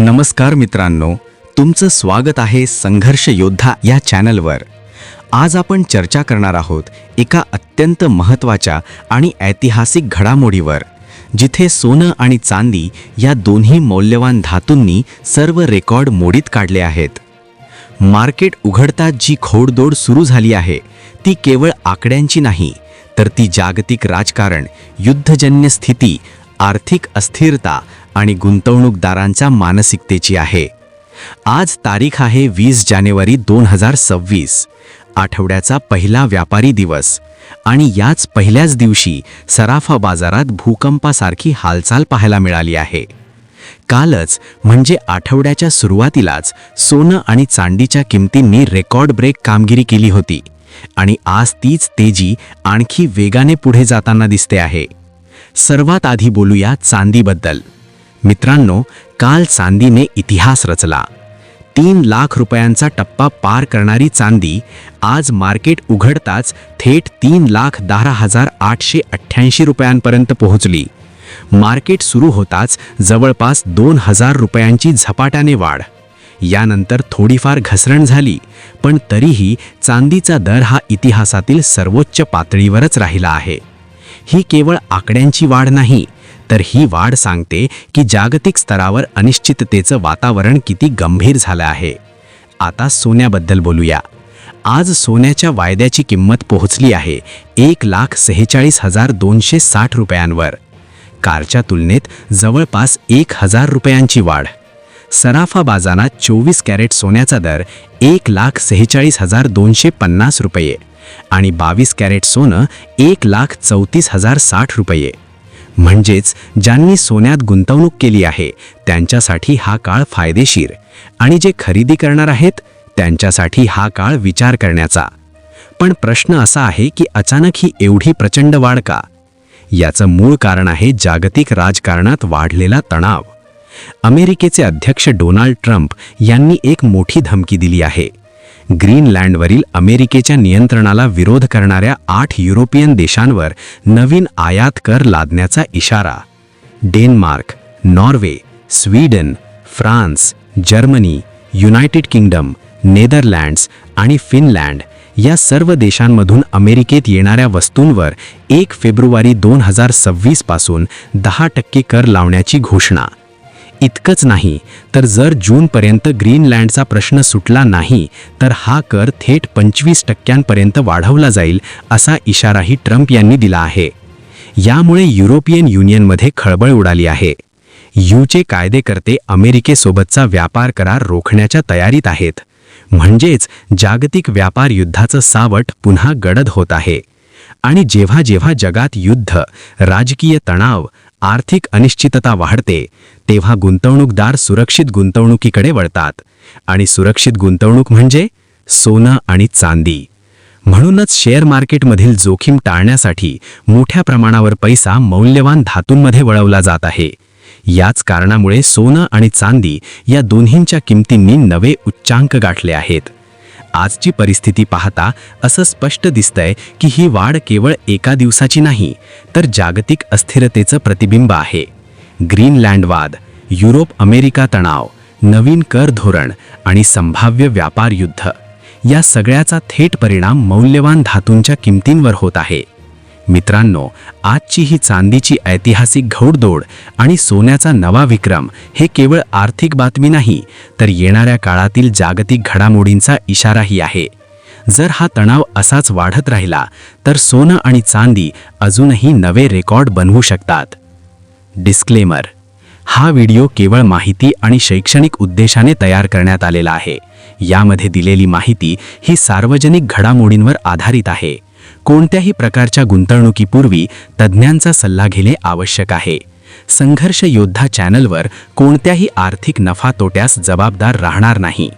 नमस्कार मित्रांनो तुमचं स्वागत आहे संघर्ष योद्धा या चॅनलवर. आज आपण चर्चा करणार आहोत एका अत्यंत महत्त्वाच्या आणि ऐतिहासिक घडामोडीवर जिथे सोनं आणि चांदी या दोन्ही मौल्यवान धातूंनी सर्व रेकॉर्ड मोडीत काढले आहेत. मार्केट उघडताच जी खोडदोड सुरू झाली आहे ती केवळ आकड्यांची नाही तर ती जागतिक राजकारण युद्धजन्य स्थिती आर्थिक अस्थिरता आणि गुंतवणूकदारांच्या मानसिकतेची आहे. आज तारीख आहे वीस जानेवारी दोन हजार सव्वीस. आठवड्याचा पहिला व्यापारी दिवस आणि याच पहिल्याच दिवशी सराफा बाजारात भूकंपासारखी हालचाल पाहायला मिळाली आहे. कालच म्हणजे आठवड्याच्या सुरुवातीलाच सोनं आणि चांदीच्या किमतींनी रेकॉर्ड ब्रेक कामगिरी केली होती आणि आज तीच तेजी आणखी वेगाने पुढे जाताना दिसते आहे. सर्वात आधी बोलूया चांदीबद्दल. मित्रांनो काल चांदीने इतिहास रचला. तीन लाख रुपयांचा टप्पा पार करणारी चांदी आज मार्केट उघडताच थेट तीन लाख दहा हजार आठशे अठ्ठ्याऐंशी रुपयांपर्यंत पोहोचली. मार्केट सुरू होताच जवळपास दोन हजार रुपयांची झपाट्याने वाढ. यानंतर थोडीफार घसरण झाली पण तरीही चांदीचा दर हा इतिहासातील सर्वोच्च पातळीवरच राहिला आहे. ही केवळ आकड्यांची वाढ नाही तर ही वाढ सांगते की जागतिक स्तरावर अनिश्चिततेचं वातावरण किती गंभीर झालं आहे. आता सोन्याबद्दल बोलूया. आज सोन्याच्या वायद्याची किंमत पोहोचली आहे एक लाख सेहेचाळीस हजार दोनशे साठ रुपयांवर. कारच्या तुलनेत जवळपास एक हजार रुपयांची वाढ. सराफा बाजारात चोवीस कॅरेट सोन्याचा दर एक लाख सेहेचाळीस हजार दोनशे पन्नास रुपये आणि बावीस कॅरेट सोनं एक लाख चौतीस हजार साठ रुपये. म्हणजेच ज्यांनी सोन्यात गुंतवणूक केली आहे त्यांच्यासाठी हा काळ फायदेशीर. आणि जे खरेदी करणार आहेत त्यांच्यासाठी हा काळ विचार करण्याचा. पण प्रश्न असा आहे की अचानक ही एवढी प्रचंड वाढ का? याचं मूळ कारण आहे जागतिक राजकारणात वाढलेला तणाव. अमेरिकेचे अध्यक्ष डोनाल्ड ट्रम्प यांनी एक मोठी धमकी दिली आहे. ग्रीनलँडवरील अमेरिकेच्या नियंत्रणाला विरोध करणाऱ्या आठ युरोपियन देशांवर नवीन आयात कर लादण्याचा इशारा. Denmark Norway Sweden France Germany United Kingdom Netherlands आणि फिनलँड या सर्व देशांमधून अमेरिकेत येणाऱ्या वस्तूंवर एक फेब्रुवारी दोन हजार सव्वीसपासून दहा टक्के कर लावण्याची घोषणा. इतकंच नाही तर जर जूनपर्यंत ग्रीनलँडचा प्रश्न सुटला नाही तर हा कर थेट पंचवीस टक्क्यांपर्यंत वाढवला जाईल असा इशाराही ट्रम्प यांनी दिला आहे. यामुळे युरोपियन युनियनमध्ये खळबळ उडाली आहे. यूचे कायदेकर्ते अमेरिकेसोबतचा व्यापार करार रोखण्याच्या तयारीत आहेत. म्हणजेच जागतिक व्यापार युद्धाचं सावट पुन्हा गडद होत आहे. आणि जेव्हा जेव्हा जगात युद्ध राजकीय तणाव आर्थिक अनिश्चितता वाढते तेव्हा गुंतवणूकदार सुरक्षित गुंतवणुकीकडे वळतात. आणि सुरक्षित गुंतवणूक म्हणजे सोनं आणि चांदी. म्हणूनच शेअर मार्केटमधील जोखीम टाळण्यासाठी मोठ्या प्रमाणावर पैसा मौल्यवान धातूंमध्ये वळवला जात आहे. याच कारणामुळे सोनं आणि चांदी या दोन्हींच्या किमतींनी नवे उच्चांक गाठले आहेत. आजची परिस्थिती पाहता असं स्पष्ट दिसतंय की ही वाढ केवळ एका दिवसाची नाही तर जागतिक अस्थिरतेचं प्रतिबिंब आहे. ग्रीनलँडवाद युरोप अमेरिका तणाव नवीन कर धोरण आणि संभाव्य व्यापार युद्ध या सगळ्याचा थेट परिणाम मौल्यवान धातूंच्या किमतींवर होत आहे. मित्रांनो आजची ही चांदीची ऐतिहासिक घौडदौड आणि सोन्याचा नवा विक्रम हे केवळ आर्थिक बातमी नाही तर येणाऱ्या काळातील जागतिक घडामोडींचा इशाराही आहे. जर हा तणाव असाच वाढत राहिला तर सोनं आणि चांदी अजूनही नवे रेकॉर्ड बनवू शकतात. डिस्क्लेमर हा व्हिडिओ केवळ माहिती आणि शैक्षणिक उद्देशाने तयार करण्यात आलेला आहे. यामध्ये दिलेली माहिती ही सार्वजनिक घडामोडींवर आधारित आहे. कोणत्याही प्रकारच्या गुंतवणुकीपूर्वी तज्ज्ञांचा सल्ला घेणे आवश्यक आहे. संघर्ष योद्धा चॅनलवर कोणत्याही आर्थिक नफा तोट्यास जबाबदार राहणार नाही.